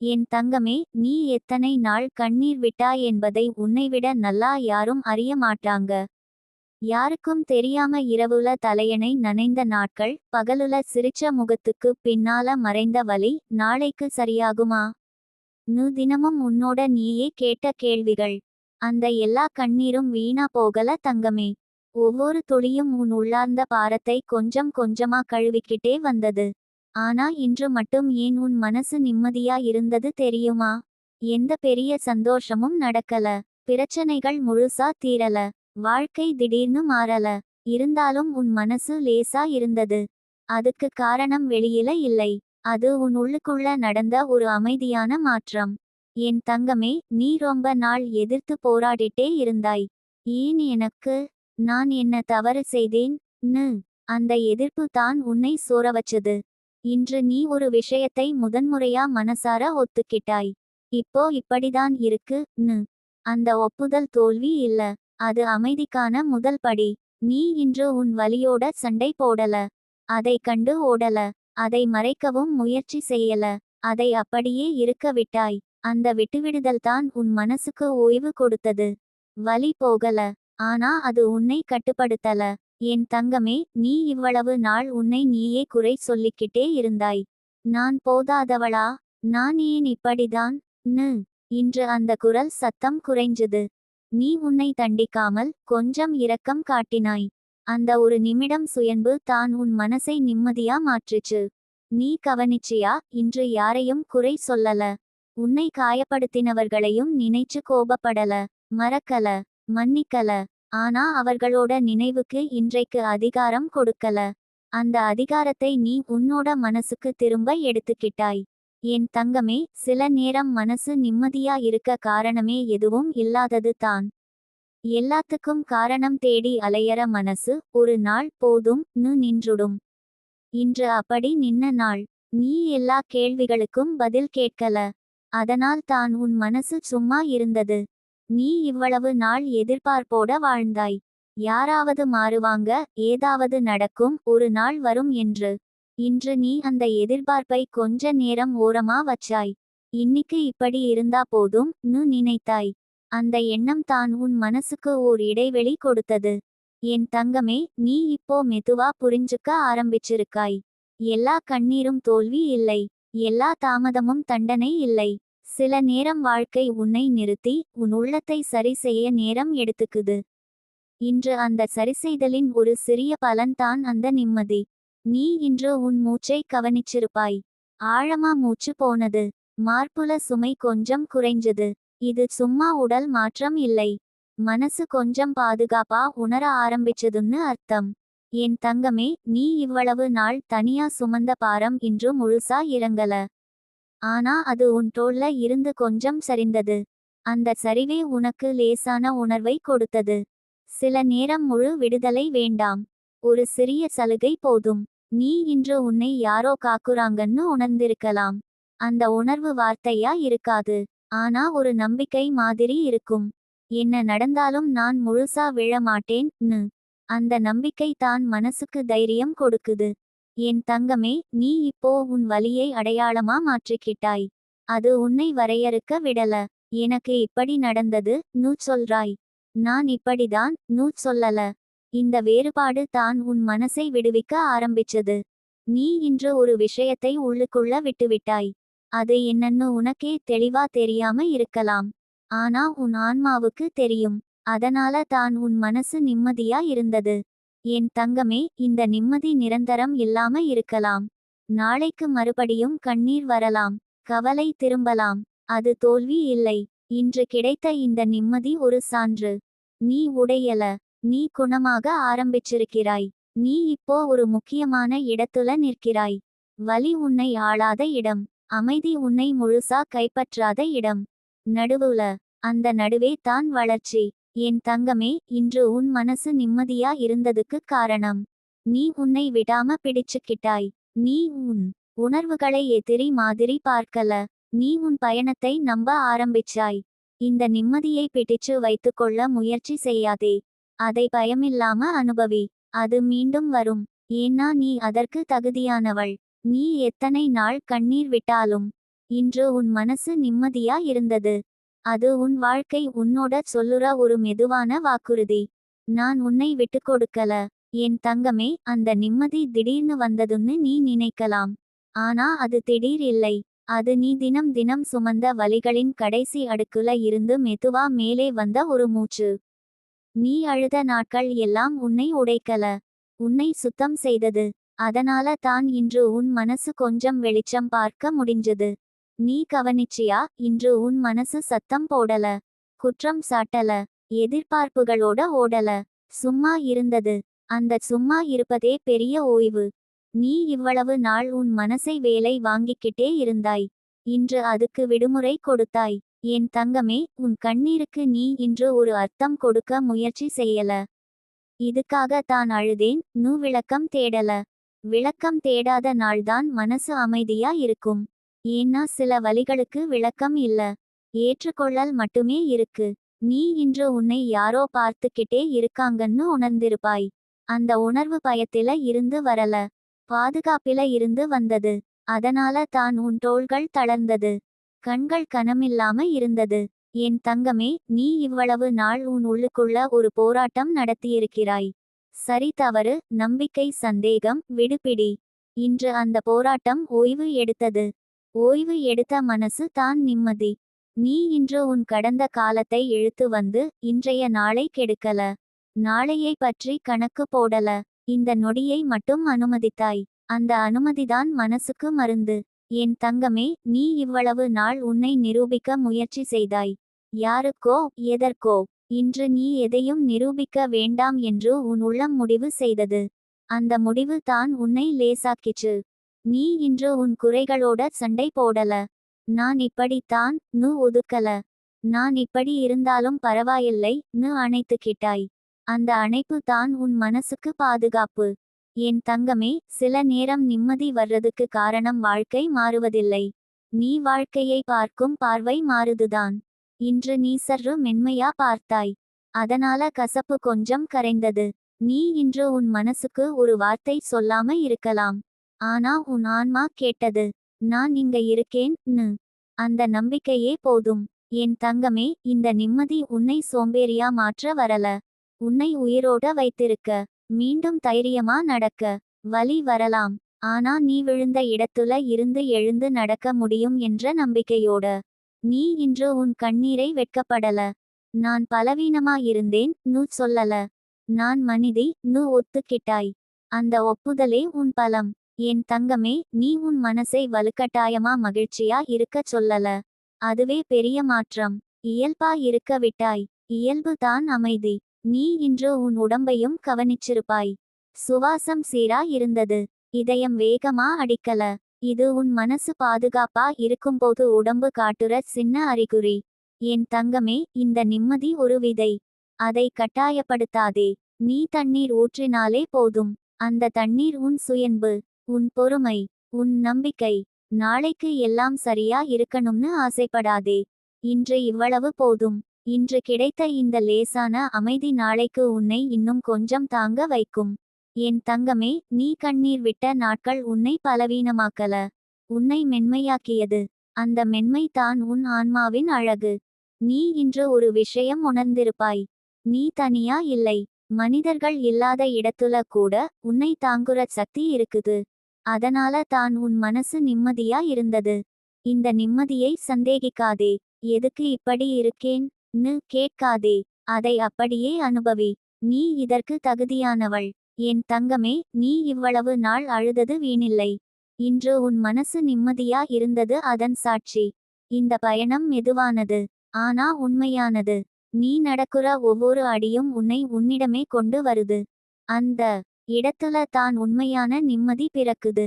என் தங்கமே நீ எத்தனை நாள் கண்ணீர் விட்டாய் என்பதை உன்னைவிட நல்லா யாரும் அறிய மாட்டாங்க. யாருக்கும் தெரியாம இரவுல தலையணை நனைந்த நாட்கள் பகலுல சிரிச்ச முகத்துக்கு பின்னால மறைந்த வலி நாளைக்கு சரியாகுமா? நு தினமும் உன்னோட நீயே கேட்ட கேள்விகள். அந்த எல்லா கண்ணீரும் வீணா போகல தங்கமே. ஒவ்வொரு துளியும் உன் உள்ளார்ந்த பாரத்தை கொஞ்சம் கொஞ்சமா கழுவிக்கிட்டே வந்தது. ஆனா இன்று மட்டும் ஏன் உன் மனசு நிம்மதியா இருந்தது தெரியுமா? எந்த பெரிய சந்தோஷமும் நடக்கல. பிரச்சனைகள் முழுசா தீரல. வாழ்க்கை திடீர்னு மாறல. இருந்தாலும் உன் மனசு லேசா இருந்தது. அதுக்கு காரணம் வெளியில இல்லை. அது உன் உள்ளுக்குள்ள நடந்த ஒரு அமைதியான மாற்றம். என் தங்கமே நீ ரொம்ப நாள் எதிர்த்து போராடிட்டே இருந்தாய். ஏன் எனக்கு? நான் என்ன தவறு செய்தேன்? நு அந்த எதிர்ப்பு தான் உன்னை சோர வச்சது. இன்று நீ ஒரு விஷயத்தை முதன்முறையா மனசார ஒத்துக்கிட்டாய். இப்போ இப்படிதான் இருக்கு நு. அந்த ஒப்புதல் தோல்வி இல்ல. அது அமைதிக்கான முதல் படி. நீ இன்று உன் வலியோட சண்டை போடல. அதை கண்டு ஓடல. அதை மறைக்கவும் முயற்சி செய்யல. அதை அப்படியே இருக்க விட்டாய். அந்த விட்டுவிடுதல் தான் உன் மனசுக்கு ஓய்வு கொடுத்தது. வலி போகல. ஆனா அது உன்னை கட்டுப்படுத்தல. என் தங்கமே நீ இவ்வளவு நாள் உன்னை நீயே குறை சொல்லிக்கிட்டே இருந்தாய். நான் போதாதவளா? நான் ஏன் இப்படிதான்? நு. இன்று அந்த குரல் சத்தம் குறைஞ்சது. நீ உன்னை தண்டிக்காமல் கொஞ்சம் இரக்கம் காட்டினாய். அந்த ஒரு நிமிடம் சுயன்பு தான் உன் மனசை நிம்மதியா மாற்றுச்சு. நீ கவனிச்சியா? இன்று யாரையும் குறை சொல்லல. உன்னை காயப்படுத்தினவர்களையும் நினைச்சு கோபப்படல. மறக்கல. மன்னிக்கல. ஆனா அவர்களோட நினைவுக்கு இன்றைக்கு அதிகாரம் கொடுக்கல. அந்த அதிகாரத்தை நீ உன்னோட மனசுக்கு திரும்ப எடுத்துக்கிட்டாய். என் தங்கமே சில நேரம் மனசு நிம்மதியா இருக்க காரணமே எதுவும் இல்லாதது தான். எல்லாத்துக்கும் காரணம் தேடி அலையற மனசு ஒரு நாள் போதும் நு நின்றுடும். இன்று அப்படி நின்ன நாள். நீ எல்லா கேள்விகளுக்கும் பதில் கேட்கல. அதனால் தான் உன் மனசு சும்மா இருந்தது. நீ இவ்வளவு நாள் எதிர்பார்ப்போட வாழ்ந்தாய். யாராவது மாறுவாங்க ஏதாவது நடக்கும் ஒரு நாள் வரும் என்று. இன்று நீ அந்த எதிர்பார்ப்பை கொஞ்ச நேரம் ஓரமா வச்சாய். இன்னிக்கு இப்படி இருந்தா போதும் நு நினைத்தாய். அந்த எண்ணம் தான் உன் மனசுக்கு ஓர் இடைவெளி கொடுத்தது. என் தங்கமே நீ இப்போ மெதுவா புரிஞ்சுக்க ஆரம்பிச்சிருக்காய். எல்லா கண்ணீரும் தோல்வி இல்லை. எல்லா தாமதமும் தண்டனை இல்லை. சில நேரம் வாழ்க்கை உன்னை நிறுத்தி உன் உள்ளத்தை சரி செய்ய நேரம் எடுத்துக்குது. இன்று அந்த சரிசெய்தலின் ஒரு சிறிய பலன்தான் அந்த நிம்மதி. நீ இன்று உன் மூச்சை கவனிச்சிருப்பாய். ஆழமா மூச்சு போனது. மார்புல சுமை கொஞ்சம் குறைஞ்சது. இது சும்மா உடல் மாற்றம் இல்லை. மனசு கொஞ்சம் பாதுகாப்பா உணர ஆரம்பிச்சதுன்னு அர்த்தம். என் தங்கமே நீ இவ்வளவு நாள் தனியா சுமந்த பாரம் இன்று முழுசா இறங்கல. ஆனா அது உன் தோள்ல இருந்து கொஞ்சம் சரிந்தது. அந்த சரிவே உனக்கு லேசான உணர்வை கொடுத்தது. சில நேரம் முழு விடுதலை வேண்டாம். ஒரு சிறிய சலுகை போதும். நீ இன்று உன்னை யாரோ காக்குறாங்கன்னு உணர்ந்திருக்கலாம். அந்த உணர்வு வார்த்தையா இருக்காது. ஆனா ஒரு நம்பிக்கை மாதிரி இருக்கும். என்ன நடந்தாலும் நான் முழுசா விழமாட்டேன் அந்த நம்பிக்கை தான் மனசுக்கு தைரியம் கொடுக்குது. என் தங்கமே நீ இப்போ உன் வலியை அடையாளமா மாற்றிக்கிட்டாய். அது உன்னை வரையறுக்க விடல. எனக்கு இப்படி நடந்தது நூ சொல்றாய். நான் இப்படிதான் நூ சொல்லல. இந்த வேறுபாடு தான் உன் மனசை விடுவிக்க ஆரம்பிச்சது. நீ இன்று ஒரு விஷயத்தை உள்ளுக்குள்ள விட்டுவிட்டாய். அது என்னன்னு உனக்கே தெளிவா தெரியாம இருக்கலாம். ஆனா உன் ஆன்மாவுக்கு தெரியும். அதனால தான் உன் மனசு நிம்மதியா இருந்தது. என் தங்கமே இந்த நிம்மதி நிரந்தரம் இல்லாம இருக்கலாம். நாளைக்கு மறுபடியும் கண்ணீர் வரலாம் கவலை திரும்பலாம் அது தோல்வி இல்லை. இன்று கிடைத்த இந்த நிம்மதி ஒரு சான்று. நீ உடையல நீ குணமாக ஆரம்பிச்சிருக்கிறாய். நீ இப்போ ஒரு முக்கியமான இடத்துல நிற்கிறாய். வலி உன்னை ஆளாத இடம் அமைதி உன்னை முழுசா கைப்பற்றாத இடம். நடுவுல அந்த நடுவே தான் வளர்ச்சி. என் தங்கமே இன்று உன் மனசு நிம்மதியா இருந்ததுக்கு காரணம். நீ உன்னை விடாம பிடிச்சுக்கிட்டாய். நீ உன் உணர்வுகளை எதிரி மாதிரி பார்க்கல. நீ உன் பயணத்தை நம்ப ஆரம்பிச்சாய். இந்த நிம்மதியை பிடிச்சு வைத்துக்கொள்ள முயற்சி செய்யாதே. அதை பயமில்லாம அனுபவி. அது மீண்டும் வரும். ஏன்னா நீ அதற்கு தகுதியானவள். நீ எத்தனை நாள் கண்ணீர் விட்டாலும். இன்று உன் மனசு நிம்மதியா இருந்தது. அது உன் வாழ்க்கை உன்னோட சொல்லுற ஒரு மெதுவான வாக்குறுதி. நான் உன்னை விட்டு கொடுக்கல. என் தங்கமே அந்த நிம்மதி திடீர்னு வந்ததுன்னு நீ நினைக்கலாம். ஆனா அது திடீர் இல்லை. அது நீ தினம் தினம் சுமந்த வலிகளின் கடைசி அடுக்குல இருந்து மெதுவா மேலே வந்த ஒரு மூச்சு. நீ அழுத நாட்கள் எல்லாம் உன்னை உடைக்கல. உன்னை சுத்தம் செய்தது. அதனால தான் இன்று உன் மனசு கொஞ்சம் வெளிச்சம் பார்க்க முடிஞ்சது. நீ கவனிச்சியா? இன்று உன் மனசு சத்தம் போடல குற்றம் சாட்டல எதிர்பார்ப்புகளோட ஓடல. சும்மா இருந்தது. அந்த சும்மா இருப்பதே பெரிய ஓய்வு. நீ இவ்வளவு நாள் உன் மனசை வேலை வாங்கிக்கிட்டே இருந்தாய். இன்று அதுக்கு விடுமுறை கொடுத்தாய். என் தங்கமே உன் கண்ணீருக்கு நீ இன்று ஒரு அர்த்தம் கொடுக்க முயற்சி செய்யல. இதுக்காக தான் அழுதேன். நூ விளக்கம் தேடல. விளக்கம் தேடாத நாள்தான் மனசு அமைதியா இருக்கும். ஏன்னா சில வழிகளுக்கு விளக்கம் இல்ல. ஏற்றுக்கொள்ளல் மட்டுமே இருக்கு. நீ இன்று உன்னை யாரோ பார்த்துக்கிட்டே இருக்காங்கன்னு உணர்ந்திருப்பாய். அந்த உணர்வு பயத்தில இருந்து வரல. பாதுகாப்பில இருந்து வந்தது. அதனால தான் உன் தோள்கள் தளர்ந்தது. கண்கள் கனமில்லாம இருந்தது. என் தங்கமே நீ இவ்வளவு நாள் உன் உள்ளுக்குள்ள ஒரு போராட்டம் நடத்தியிருக்கிறாய். சரி தவறு நம்பிக்கை சந்தேகம் விடுபிடி. இன்று அந்த போராட்டம் ஓய்வு எடுத்தது. ஓய்வு எடுத்த மனசு தான் நிம்மதி. நீ இன்று உன் கடந்த காலத்தை இழுத்து வந்து இன்றைய நாளை கெடுக்கல. நாளையை பற்றி கணக்கு போடல. இந்த நொடியை மட்டும் அனுமதித்தாய். அந்த அனுமதிதான் மனசுக்கு மருந்து. என் தங்கமே நீ இவ்வளவு நாள் உன்னை நிரூபிக்க முயற்சி செய்தாய். யாருக்கோ எதற்கோ. இன்று நீ எதையும் நிரூபிக்க வேண்டாம் என்று உன் உள்ளம் முடிவு செய்தது. அந்த முடிவு தான் உன்னை லேசாக்கிச்சு நீ இன்று உன் குறைகளோட சண்டை போடல. நான் இப்படித்தான் நு ஒதுக்கல. நான் இப்படி இருந்தாலும் பரவாயில்லை நு அணைத்துக்கிட்டாய். அந்த அணைப்பு தான் உன் மனசுக்கு பாதுகாப்பு. என் தங்கமே சில நேரம் நிம்மதி வர்றதுக்கு காரணம் வாழ்க்கை மாறுவதில்லை. நீ வாழ்க்கையை பார்க்கும் பார்வை மாறுதுதான். இன்று நீ சற்று மென்மையா பார்த்தாய். அதனால கசப்பு கொஞ்சம் கரைந்தது. நீ இன்று உன் மனசுக்கு ஒரு வார்த்தை சொல்லாம இருக்கலாம். ஆனா உன் ஆன்மா கேட்டது நான் இங்க இருக்கேன்னு அந்த நம்பிக்கையே போதும். என் தங்கமே இந்த நிம்மதி உன்னை சோம்பேறியா மாற்ற வரல. உன்னை உயிரோட வைத்திருக்க. மீண்டும் தைரியமா நடக்க. வலி வரலாம். ஆனா நீ விழுந்த இடத்துல இருந்து எழுந்து நடக்க முடியும் என்ற நம்பிக்கையோட. நீ இன்று உன் கண்ணீரை வெட்கப்படல. நான் பலவீனமா இருந்தேன் நூ சொல்லல. நான் மனிதி நு ஒத்துக்கிட்டாய். அந்த ஒப்புதலே உன் பலம். என் தங்கமே நீ உன் மனசை வலுக்கட்டாயமா மகிழ்ச்சியா இருக்கச் சொல்லல. அதுவே பெரிய மாற்றம். இயல்பா இருக்க விட்டாய். இயல்பு தான் அமைதி. நீ இன்று உன் உடம்பையும் கவனிச்சிருப்பாய். சுவாசம் சீரா இருந்தது. இதயம் வேகமா அடிக்கல. இது உன் மனசு பாதுகாப்பா இருக்கும்போது உடம்பு காட்டுற சின்ன அறிகுறி. என் தங்கமே இந்த நிம்மதி ஒரு விதை. அதை கட்டாயப்படுத்தாதே. நீ தண்ணீர் ஊற்றினாலே போதும். அந்த தண்ணீர் உன் சுயன்பு. உன் பொறுமை உன் நம்பிக்கை நாளைக்கு எல்லாம் சரியா இருக்கணும்னு ஆசைப்படாதே. இன்று இவ்வளவு போதும். இன்று கிடைத்த இந்த லேசான அமைதி நாளைக்கு உன்னை இன்னும் கொஞ்சம் தாங்க வைக்கும். என் தங்கமே நீ கண்ணீர் விட்ட நாட்கள் உன்னை பலவீனமாக்கல. உன்னை மென்மையாக்கியது. அந்த மென்மை தான் உன் ஆன்மாவின் அழகு. நீ இன்று ஒரு விஷயம் உணர்ந்திருப்பாய். நீ தனியா இல்லை. மனிதர்கள் இல்லாத இடத்துல கூட உன்னை தாங்குற சக்தி இருக்குது. அதனால தான் உன் மனசு நிம்மதியா இருந்தது. இந்த நிம்மதியை சந்தேகிக்காதே. எதுக்கு இப்படி இருக்கேன்? னு கேட்காதே. அதை அப்படியே அனுபவி. நீ இதற்கு தகுதியானவள். என் தங்கமே நீ இவ்வளவு நாள் அழுதது வீணில்லை. இன்று உன் மனசு நிம்மதியா இருந்தது அதன் சாட்சி. இந்த பயணம் மெதுவானது. ஆனா உண்மையானது. நீ நடக்குற ஒவ்வொரு அடியும் உன்னை உன்னிடமே கொண்டு வருது. அந்த இடத்துல தான் உண்மையான நிம்மதி பிறக்குது.